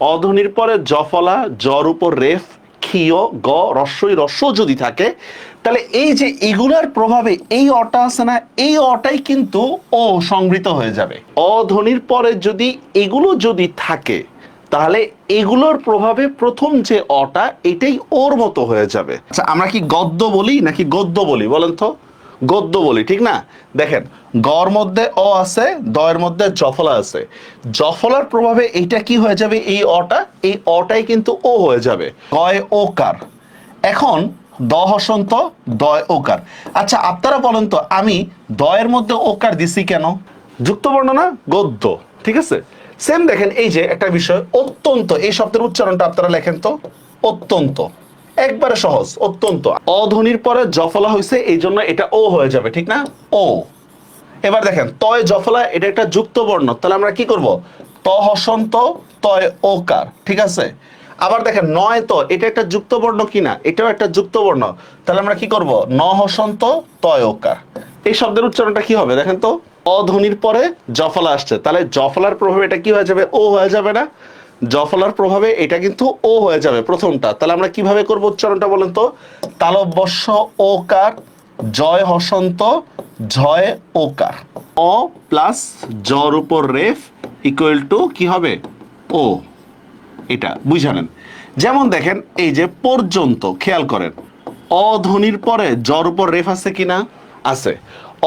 অধ্বনির পরে জফলা, জর উপর রেফ, ক্ষীয়, গ, রস্যই রস্য যদি থাকে, তাহলে এই যে এগুলার প্রভাবে এই অটা আছে না, এই অটাই কিন্তু ও সংবৃত হয়ে যাবে। অধ্বনির পরে যদি এগুলো যদি থাকে, তাহলে এগুলোর প্রভাবে প্রথম যে অটা, এটাই ওর মতো হয়ে যাবে। আচ্ছা আমরা কি গদ্য বলি নাকি গদ্য বলি, বলেন তো? গদ্য বলি, ঠিক না? দেখেন, গর মধ্যে অ আছে, দয়ের মধ্যে জফলা আছে। জফলার প্রভাবে এইটা কি হয়ে যাবে? এই অটা, এই অটাই কিন্তু ও হয়ে যাবে। গয় ওকার। এখন, দ হসন্ত, দয় ওকার। আচ্ছা আপনারা বলেন তো, আমি দয়ের মধ্যে ওকার দিছি কেন? যুক্ত বর্ণনা গদ্য, ঠিক আছে? সেম দেখেন, এই যে একটা বিষয়, অত্যন্ত, এই শব্দের উচ্চারণটা আপনারা লেখেন তো? অত্যন্ত। একবারে সহজ, অত্যন্ত। অধ্বনির পরে জফলা হয়েছে এই জন্য এটা ও হয়ে যাবে, ঠিক না? ও। এবার দেখেন, তয় জফলা, এটা একটা যুক্ত বর্ণ তাহলে আমরা কি করব? ত হসন্ত, তয় ওকার, ঠিক আছে? আবার দেখেন, নয় তো, এটা একটা যুক্ত বর্ণ কিনা? এটাও একটা যুক্ত বর্ণ তাহলে আমরা কি করব? ন হসন্ত, তয় ওকার। এই শব্দের উচ্চারণটা কি হবে? দেখেন তো অধ্বনির পরে জফলা আসছে। তাহলে জফলার প্রভাবে এটা কি হয়ে যাবে? ও হয়ে যাবে না। জফলার প্রভাবে এটা কিন্তু ও হয়ে যাবে প্রথমটা। তাহলে আমরা কীভাবে করব উচ্চারণটা বলেন তো? তালব্যস্য ওকার, জয় হসন্ত, ঝয় ওকার। অ প্লাস জর উপর রেফ ইকুয়াল টু কি হবে? ও এটা, বুঝালেন? যেমন দেখেন, এই যে পর্যন্ত, খেয়াল করেন। অধ্বনির পরে জর উপর রেফ আছে কিনা আছে।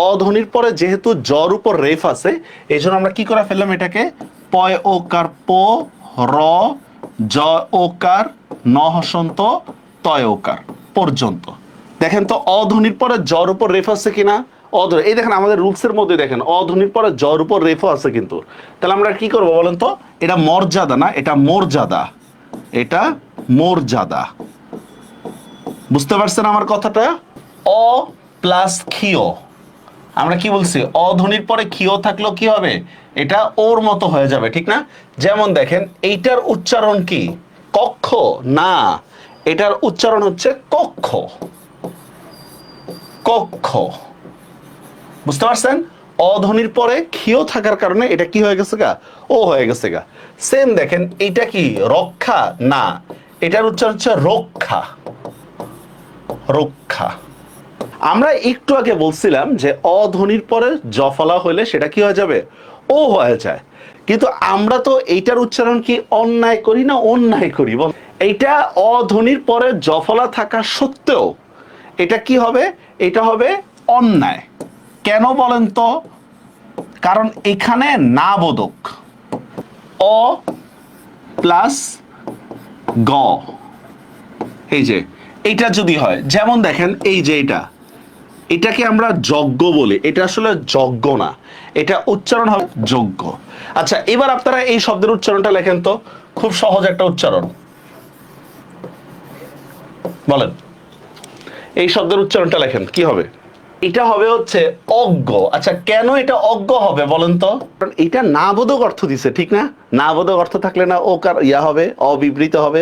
অধ্বনির পরে যেহেতু জর উপর রেফ আছে, এই জন্য আমরা কি করে ফেললাম এটাকে? পয় ও কার প র, জ ওকার ন হসন্ত তয় ওকার পর্যন্ত। দেখেন তো অধ্বনির পরে জর উপর রেফ আছে কিনা? অধ্বনি এই দেখেন আমাদের রুলসের মধ্যে দেখেন অধ্বনির পরে জর উপর রেফ আছে কিন্তু। তাহলে আমরা কি করব বলেন তো? এটা মর্যাদা না, এটা মর্যাদা। এটা মর্যাদা। বুঝতে পারছেন আমার কথাটা? অ প্লাস ক্ষীয়। আমরা কি বলছি? অধ্বনির পরে ক্ষীয় থাকলেও কি হবে? এটা ওর মতো হয়ে যাবে, ঠিক না? যেমন দেখেন, এইটার উচ্চারণ কি? কক্ষ? না। এটার উচ্চারণ হচ্ছে কক্ষ। কক্ষ। বুঝতে পারছেন? অধ্বনির পরে ক্ষীয় থাকার কারণে এটা কি হয়ে গেছে গা? ও হয়ে গেছে গা। সেম দেখেন এটা কি? রক্ষা? না। এটার উচ্চারণ হচ্ছে রক্ষা। রক্ষা। আমরা একটু আগে বলছিলাম যে অধ্বনির পরে জফলা হলে সেটা কি হয়ে যাবে? ও হয়ে যায়। কিন্তু আমরা তো এইটার উচ্চারণ কি অন্যায় করি না অন্যায় করি? বল। এইটা অধ্বনির পরে জফলা থাকা সত্ত্বেও এটা কি হবে? এটা হবে অন্যায়। কেন বলেন তো? কারণ এখানে না বোধক অ প্লাস গ। এই যে এটা যদি হয়, যেমন দেখেন এই যে এটা, এটাকে আমরা যজ্ঞ বলি। এটা আসলে যজ্ঞ না, এটা উচ্চারণ হবে যোগ্য আচ্ছা এবার আপনারা এই শব্দের উচ্চারণটা লেখেন তো, খুব সহজ একটা উচ্চারণ। বলেন। এই শব্দের উচ্চারণটা লেখেন, কি হবে? এটা হবে হচ্ছে অজ্ঞ। আচ্ছা কেন এটা অজ্ঞ হবে বলেন তো? কারণ এটা না বোধক অর্থ দিছে, ঠিক না? না বোধক অর্থ থাকলে না ও কার ইয়া হবে, অবিবৃত হবে